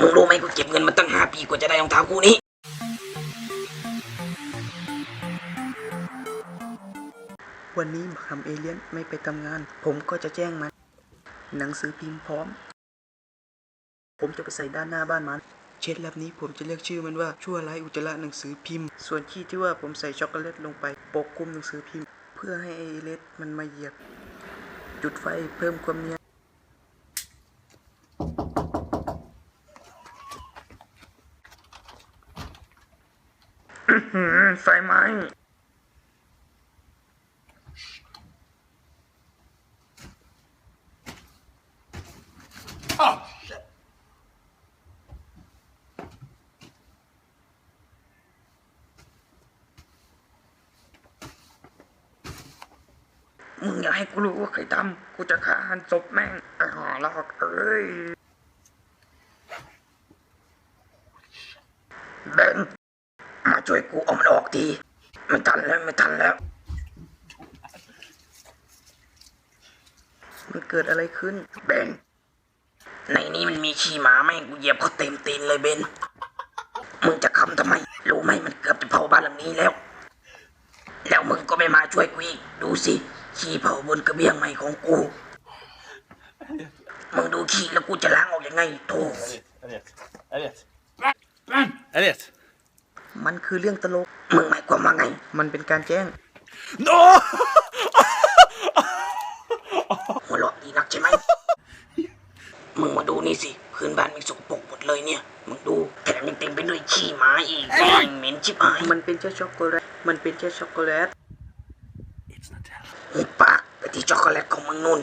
มึงรู้ไหมกูเก็บเงินมาตั้งห้าปีกว่าจะได้รองเท้าคู่นี้ วันนี้ทำเอเลี่ยนไม่ไปทำงาน ผมก็จะแจ้งมัน หนังสือพิมพ์พร้อม ผมจะไปใส่ด้านหน้าบ้านมัน เช็ดลับนี้ผมจะเรียกชื่อมันว่าชั่วร้ายอุจจาระหนังสือพิมพ์ ส่วนขี้ที่ว่าผมใส่ช็อกโกแลตลงไปปกคลุมหนังสือพิมพ์ เพื่อให้ไอเอเลสมันมาเหยียบจุดไฟเพิ่มความเนียน ไฟไหม้มึงอย่าให้กูรู้ว่าใครทำกูจะฆ่าหันศพแม่งไอ้ห่าลอกเอ้ยเบนมา ช่วยกูเอามันออกทีไม่ทันแล้วไม่ทันแล้ว มันเกิดอะไรขึ้นเบนในนี้มันมีขี้หมาแม่งกูเหยียบเขาเต็มตีนเลยเบนมึงจะคำทำไม รู้ไหมมันเกือบจะเผาบ้านหลังนี้แล้ว แล้วมึงก็ไม่มาช่วยกูอีกดูสิขี้เผาบนกระเบียงใหม่ของกูมึงดูขี้แล้วกูจะล้างออกยังไงโธ่ Elliot. Elliot. Man! Elliot. มันคือเรื่องตลก มึงหมายความว่าไง มันเป็นการแจ้ง No! หัวเราะดีนักใช่ไหม มึงมาดูนี่สิพื้นบ้านมันสกปรกหมดเลยเนี่ย มึงดูแถมยังเต็มไปด้วยขี้หมาอีกแม่งเหม็นชิบหายมันเป็นแค่ช็อกโกแลต มันเป็นแค่ช็อกโกแลต It's Nutella. หุบปากไปที่ช็อกโกแลตของมึงนู่น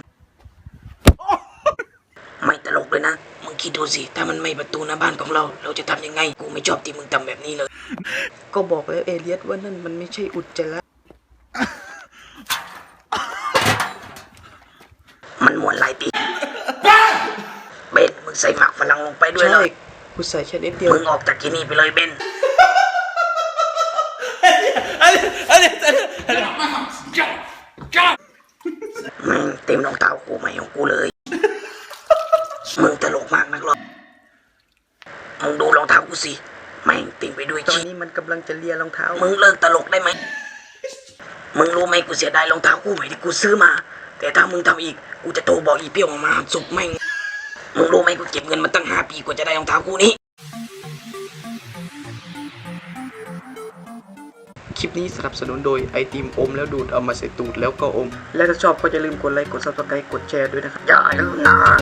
ไม่ตลกเลยนะ มึง คิดดูสิ ถ้ามันไม่ประตูหน้าบ้านของเรา เราจะทำยังไง กูไม่ชอบที่มึงทำแบบนี้เลย ก็บอกแล้วเอเลียสว่านั่นมันไม่ใช่อุจจาระ มันมวนหลายปีเบนมึงใส่หมักฝรั่งลงไปด้วยเลใช่ยกูใส่แค่นิดเดียว มึงออกจากที่นี่ไปเลยเบน Elliot! Elliot! Elliot! Elliot! My house! Get out! Get out! แม่งเต็มรองเท้ากูใหม่ของกูเลย มึงตลกมากนักหรอ มึงดูรองเท้ากูสิ แม่งเต็มไปด้วยตอนขี้นี้มันกำลังจะเลียรองเท้า มึงเลิกตลกได้ไหม มึงรู้ไหมกูเสียดายรองเท้าคู่ใหม่ที่กูซื้อมา แต่ถ้ามึงทำอีก กูจะโทรบอกอีเปี้ยวมาหันศพแม่ง มึงรู้ไหมกูเก็บเงินมาตั้งห้าปีกว่าจะได้รองเท้าคู่นี้ คลิปนี้สนับสนุนโดยไอติมอมแล้วดูดเอามาใส่ตูดแล้วก็อม และถ้าชอบก็อย่าลืมกดไลค์ กดซับสไครต์กดแชร์ด้วยนะครับ อย่าลืมนะ